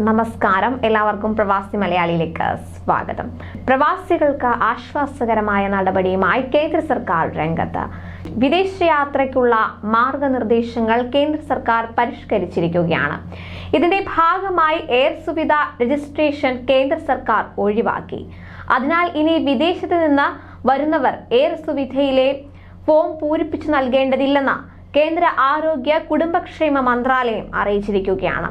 നമസ്കാരം. എല്ലാവർക്കും പ്രവാസി മലയാളിയിലേക്ക് സ്വാഗതം. പ്രവാസികൾക്ക് ആശ്വാസകരമായ നടപടിയുമായി കേന്ദ്ര സർക്കാർ രംഗത്ത്. വിദേശയാത്രയ്ക്കുള്ള മാർഗനിർദ്ദേശങ്ങൾ കേന്ദ്ര സർക്കാർ പരിഷ്കരിച്ചിരിക്കുകയാണ്. ഇതിന്റെ ഭാഗമായി എയർ സുവിധ രജിസ്ട്രേഷൻ കേന്ദ്ര സർക്കാർ ഒഴിവാക്കി. അതിനാൽ ഇനി വിദേശത്ത് നിന്ന് വരുന്നവർ എയർ സുവിധയിലെ ഫോം പൂരിപ്പിച്ചു നൽകേണ്ടതില്ലെന്ന് കേന്ദ്ര ആരോഗ്യ കുടുംബക്ഷേമ മന്ത്രാലയം അറിയിച്ചിരിക്കുകയാണ്.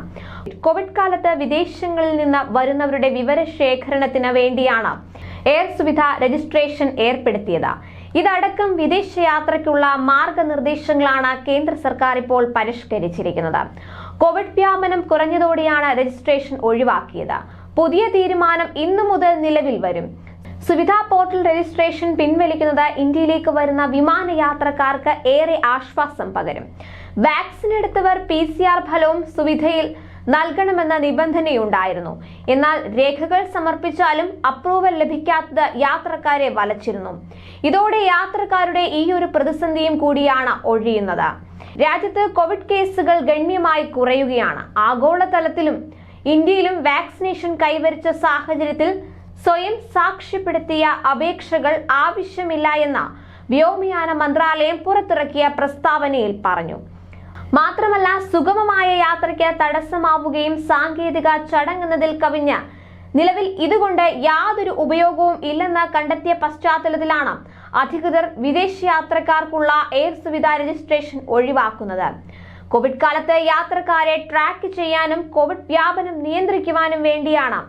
കോവിഡ് കാലത്ത് വിദേശങ്ങളിൽ നിന്ന് വരുന്നവരുടെ വിവരശേഖരണത്തിന് വേണ്ടിയാണ് എയർ സുവിധ രജിസ്ട്രേഷൻ ഏർപ്പെടുത്തിയത്. ഇതടക്കം വിദേശയാത്രയ്ക്കുള്ള മാർഗനിർദ്ദേശങ്ങളാണ് കേന്ദ്ര സർക്കാർ ഇപ്പോൾ പരിഷ്കരിച്ചിരിക്കുന്നത്. കോവിഡ് വ്യാപനം കുറഞ്ഞതോടെയാണ് രജിസ്ട്രേഷൻ ഒഴിവാക്കിയത്. പുതിയ തീരുമാനം ഇന്നു മുതൽ നിലവിൽ വരും. സുവിധ പോർട്ടൽ രജിസ്ട്രേഷൻ പിൻവലിക്കുന്നത് ഇന്ത്യയിലേക്ക് വരുന്ന വിമാനയാത്രക്കാർക്ക് ഏറെ ആശ്വാസം പകരും. വാക്സിൻ എടുത്തവർ പി സി ആർ ഫലവും സുവിധയിൽ നൽകണമെന്ന നിബന്ധനയുണ്ടായിരുന്നു. എന്നാൽ രേഖകൾ സമർപ്പിച്ചാലും അപ്രൂവൽ ലഭിക്കാത്തത് യാത്രക്കാരെ വലച്ചിരുന്നു. ഇതോടെ യാത്രക്കാരുടെ ഈ ഒരു പ്രതിസന്ധിയും കൂടിയാണ് ഒഴിയുന്നത്. രാജ്യത്ത് കോവിഡ് കേസുകൾ ഗണ്യമായി കുറയുകയാണ്. ആഗോളതലത്തിലും ഇന്ത്യയിലും വാക്സിനേഷൻ കൈവരിച്ച സാഹചര്യത്തിൽ സ്വയം സാക്ഷ്യപ്പെടുത്തിയ അപേക്ഷകൾ ആവശ്യമില്ല എന്ന വ്യോമയാന മന്ത്രാലയം പുറത്തിറക്കിയ പ്രസ്താവനയിൽ പറഞ്ഞു. മാത്രമല്ല സുഗമമായ യാത്രയ്ക്ക് തടസ്സമാവുകയും സാങ്കേതിക ചടങ്ങുന്നതിൽ കവിഞ്ഞ നിലവിൽ ഇതുകൊണ്ട് യാതൊരു ഉപയോഗവും ഇല്ലെന്ന് കണ്ടെത്തിയ പശ്ചാത്തലത്തിലാണ് അധികൃതർ വിദേശയാത്രക്കാർക്കുള്ള എയർ സുവിധ രജിസ്ട്രേഷൻ ഒഴിവാക്കുന്നത്. കോവിഡ് കാലത്ത് യാത്രക്കാരെ ട്രാക്ക് ചെയ്യാനും കോവിഡ് വ്യാപനം നിയന്ത്രിക്കുവാനും വേണ്ടിയാണ്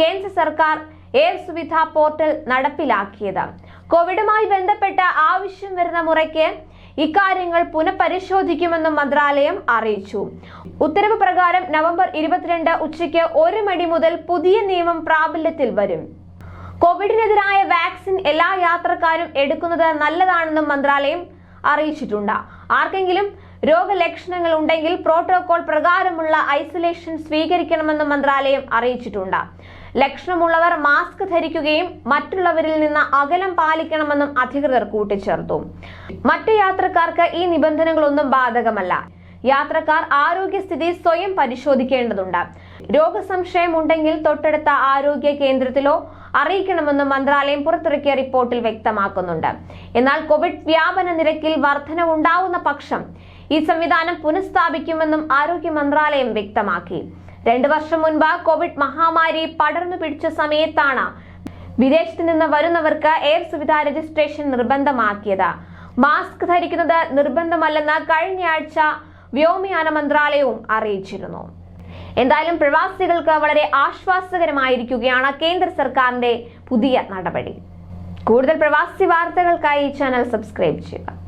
കേന്ദ്ര സർക്കാർ എയർ സുവിധ പോർട്ടൽ നടപ്പിലാക്കിയത്. കോവിഡുമായി ബന്ധപ്പെട്ട ആവശ്യം വരുന്ന മുറയ്ക്ക് ഇക്കാര്യങ്ങൾ പുനഃപരിശോധിക്കുമെന്നും മന്ത്രാലയം അറിയിച്ചു. ഉത്തരവ് പ്രകാരം നവംബർ ഇരുപത്തിരണ്ട് ഉച്ചയ്ക്ക് ഒരു മണി മുതൽ പുതിയ നിയമം പ്രാബല്യത്തിൽ വരും. കോവിഡിനെതിരായ വാക്സിൻ എല്ലാ യാത്രക്കാരും എടുക്കുന്നത് നല്ലതാണെന്നും മന്ത്രാലയം അറിയിച്ചിട്ടുണ്ട്. ആർക്കെങ്കിലും രോഗലക്ഷണങ്ങൾ ഉണ്ടെങ്കിൽ പ്രോട്ടോകോൾ പ്രകാരമുള്ള ഐസൊലേഷൻ സ്വീകരിക്കണമെന്നും മന്ത്രാലയം അറിയിച്ചിട്ടുണ്ട്. ലക്ഷണമുള്ളവർ മാസ്ക് ധരിക്കുകയും മറ്റുള്ളവരിൽ നിന്ന് അകലം പാലിക്കണമെന്നും അധികൃതർ കൂട്ടിച്ചേർത്തു. മറ്റു യാത്രക്കാർക്ക് ഈ നിബന്ധനകളൊന്നും ബാധകമല്ല. യാത്രക്കാർ ആരോഗ്യസ്ഥിതി സ്വയം പരിശോധിക്കേണ്ടതുണ്ട്. രോഗസംശയം ഉണ്ടെങ്കിൽ തൊട്ടടുത്ത ആരോഗ്യ കേന്ദ്രത്തിലോ അറിയിക്കണമെന്നും മന്ത്രാലയം പുറത്തിറക്കിയ റിപ്പോർട്ടിൽ വ്യക്തമാക്കുന്നുണ്ട്. എന്നാൽ കോവിഡ് വ്യാപന നിരക്കിൽ വർധന ഉണ്ടാവുന്ന പക്ഷം ഈ സംവിധാനം പുനഃസ്ഥാപിക്കുമെന്നും ആരോഗ്യ മന്ത്രാലയം വ്യക്തമാക്കി. രണ്ടു വർഷം മുൻപ് കോവിഡ് മഹാമാരി പടർന്നു പിടിച്ച സമയത്താണ് വിദേശത്ത് നിന്ന് വരുന്നവർക്ക് എയർ സുവിധ രജിസ്ട്രേഷൻ നിർബന്ധമാക്കിയത്. മാസ്ക് ധരിക്കുന്നത് നിർബന്ധമല്ലെന്ന് കഴിഞ്ഞയാഴ്ച വ്യോമയാന മന്ത്രാലയവും അറിയിച്ചിരുന്നു. എന്തായാലും പ്രവാസികൾക്ക് വളരെ ആശ്വാസകരമായിരിക്കുകയാണ് കേന്ദ്ര സർക്കാരിന്റെ പുതിയ നടപടി. കൂടുതൽ പ്രവാസി വാർത്തകൾക്കായി ചാനൽ സബ്സ്ക്രൈബ് ചെയ്യുക.